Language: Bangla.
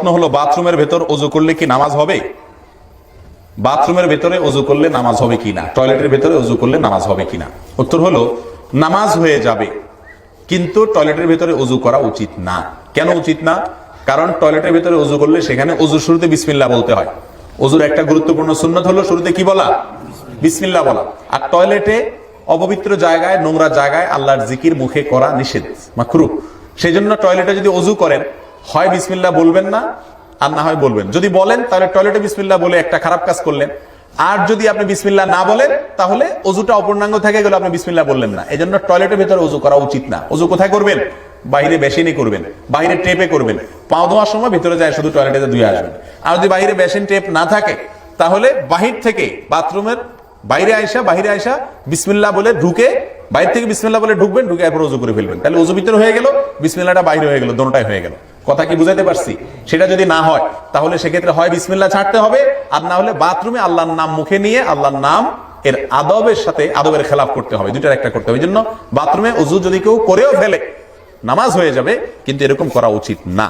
প্রশ্ন হলো, বাথরুমের ভেতর অজু করলে কি নামাজ হবে? বাথরুমের ভেতরে অজু করলে নামাজ হবে কিনা টয়লেটের ভেতরে অজু করলে নামাজ হবে কিনা উত্তর হলো, নামাজ হয়ে যাবে, কিন্তু টয়লেটের ভেতরে অজু করা উচিত না। কেন উচিত না? কারণ টয়লেটের ভেতরে অজু করলে সেখানে অজু শুরুতে বিসমিল্লা বলতে হয়। অজুর একটা গুরুত্বপূর্ণ সুন্নত হলো শুরুতে কি বলা? বিসমিল্লা বলা। আর টয়লেটে অপবিত্র জায়গায়, নোংরা জায়গায় আল্লাহর জিকির মুখে করা নিষেধ মাকরু সেই জন্য টয়লেটে যদি অজু করেন হয় বিসমিল্লা বলবেন না, আর না হয় বলবেন। যদি বলেন, তাহলে টয়লেটে বিসমিল্লা বলে একটা খারাপ কাজ করলেন। আর যদি আপনি বিসমিল্লা না বলেন, তাহলে অজুটা অপূর্ণাঙ্গ থেকে গেলে আপনি বিসমিল্লা বললেন না। এই জন্য টয়লেটের ভেতরে অজু করা উচিত না। অজু কোথায় করবেন? বাইরে বেসিনে করবেন। বাইরে টেপে করবেন। পাও ধোয়ার সময় ভিতরে যায় শুধু টয়লেটে ধুয়ে আসবেন। আর যদি বাইরে বেসিন টেপ না থাকে, তাহলে বাহির থেকে বাথরুমের বাইরে আইসা বাইরে আইসা বিসমিল্লা বলে ঢুকে, বাইরে থেকে বিসমিল্লা বলে ঢুকবেন, ঢুকে এরপর অজু করে ফেলবেন। তাহলে অজু ভিতরে হয়ে গেল বিসমিল্লাটা বাইরে হয়ে গেল, দোনোটাই হয়ে গেল। কথা কি বুঝাইতে পারছি? সেটা যদি না হয়, তাহলে সেক্ষেত্রে হয় বিসমিল্লা ছাড়তে হবে, আর না হলে বাথরুমে আল্লাহর নাম মুখে নিয়ে আল্লাহর নাম এর আদবের সাথে আদবের খেলাফ করতে হবে দুটার একটা করতে হবে। জন্য বাথরুমে উজু যদি কেউ করেও ফেলে, নামাজ হয়ে যাবে, কিন্তু এরকম করা উচিত না।